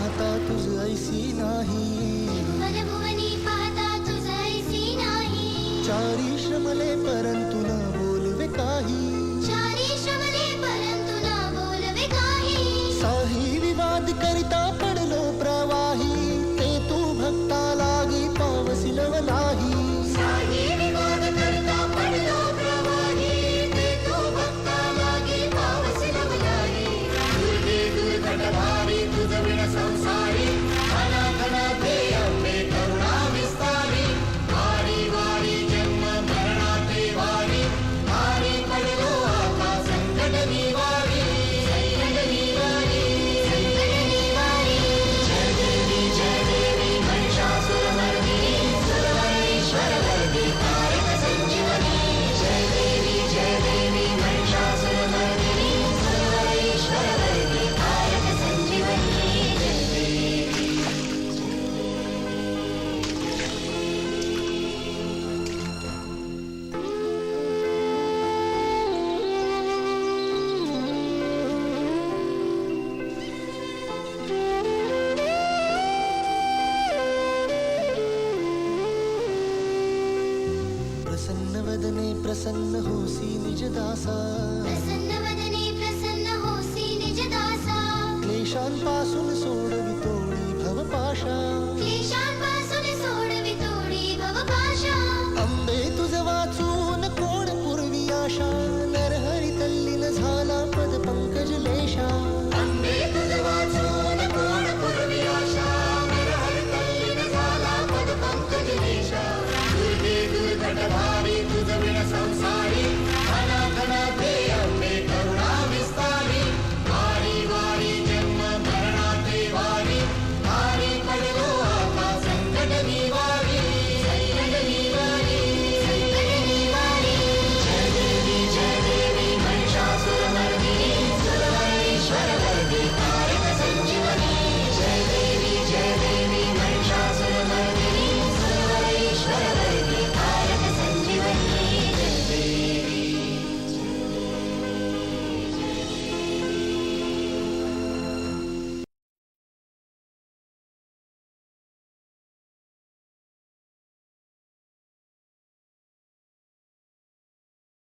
पाहता तुझ नाही. चारी श्रमले परंतु ना बोलवे काही. बोलवे काही. साही विवाद करिता वदने प्रसन्न होसी निज दासा